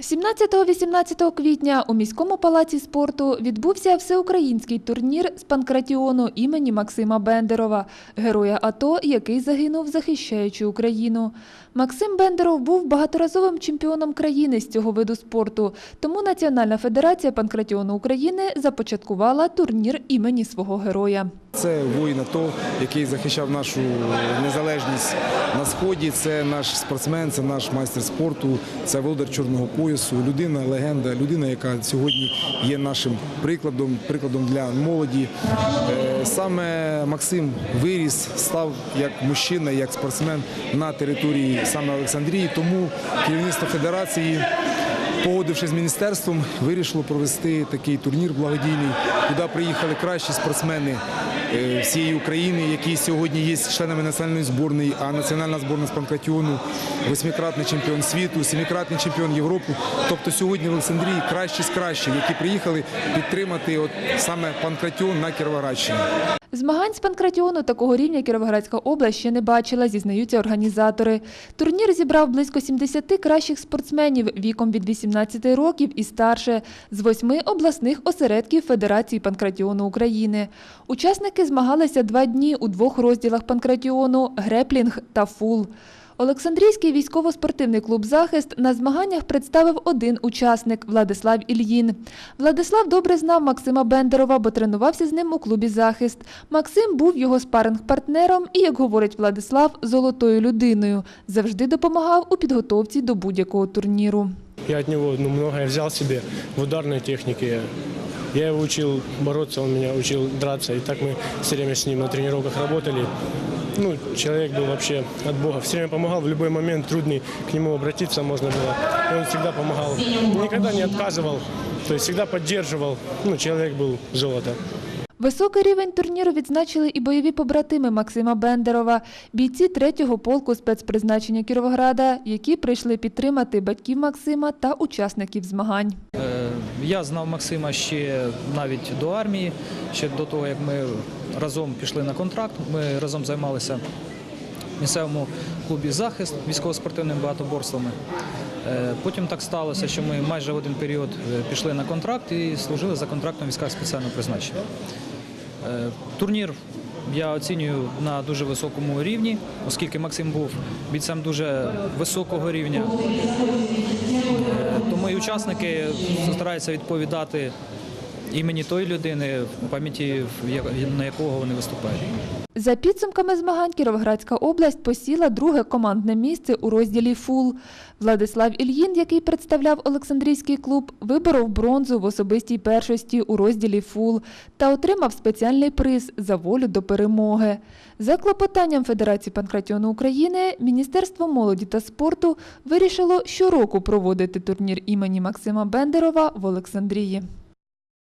17-18 квітня у міському палаці спорту відбувся всеукраїнський турнір з панкратіону імені Максима Бендерова, героя АТО, який загинув, захищаючи Україну. Максим Бендеров був багаторазовим чемпіоном країни з цього виду спорту, тому Національна федерація панкратіону України започаткувала турнір імені свого героя. Це воїн АТО, який захищав нашу незалежність на сході. Це наш спортсмен, це наш майстер спорту, це володар чорного поясу, людина, легенда, людина, яка сьогодні є нашим прикладом, прикладом для молоді. Е, Саме Максим виріс, став як мужчина, як спортсмен на території саме Олександрії. Тому керівництво федерації Погодившись з міністерством, вирішило провести такий турнір благодійний, куди приїхали кращі спортсмени е, всієї України, які сьогодні є членами національної зборної, а національна зборна з панкратіону, восьмикратний чемпіон світу, семикратний чемпіон Європи. Тобто сьогодні в Олександрії кращі з кращих, які приїхали підтримати от саме панкратіон на Кіровоградщині. Змагань з панкратіону такого рівня Кіровоградська область ще не бачила, зізнаються організатори. Турнір зібрав близько 70 кращих спортсменів віком від 18 років і старше з восьми обласних осередків Федерації панкратіону України. Учасники змагалися два дні у двох розділах панкратіону – греплінг та фул. Олександрійський військово-спортивний клуб «Захист» на змаганнях представив один учасник – Владислав Ільїн. Владислав добре знав Максима Бендерова, бо тренувався з ним у клубі «Захист». Максим був його спаринг-партнером і, як говорить Владислав, золотою людиною. Завжди допомагав у підготовці до будь-якого турніру. Я от него ну, взял себе в ударной технике. Я его учил бороться, он меня учил драться. И так мы все время с ним на тренировках работали. Ну, человек был вообще от Бога. Все время помогал, в любой момент трудный к нему обратиться можно было. И он всегда помогал. Никогда не отказывал, то есть всегда поддерживал. Ну, человек был золото. Високий рівень турніру відзначили і бойові побратими Максима Бендерова, бійці 3-го полку спецпризначення Кіровограда, які прийшли підтримати батьків Максима та учасників змагань. я знав Максима ще навіть до армії, ще до того, як ми разом пішли на контракт. Ми разом займалися в місцевому клубі захист військово-спортивними багатоборствами. Е, Потім так сталося, що ми майже в один період е, пішли на контракт і служили за контрактом війська спеціального призначення. Е, Турнір я оцінюю на дуже високому рівні, оскільки Максим був бійцем дуже високого рівня. Е, Тому і учасники стараються відповідати імені тої людини, пам'яті на якого вони виступають. За підсумками змагань Кіровоградська область посіла друге командне місце у розділі «Фул». Владислав Ільїн, який представляв Олександрійський клуб, виборов бронзу в особистій першості у розділі «Фул» та отримав спеціальний приз за волю до перемоги. За клопотанням Федерації панкратіону України Міністерство молоді та спорту вирішило щороку проводити турнір імені Максима Бендерова в Олександрії.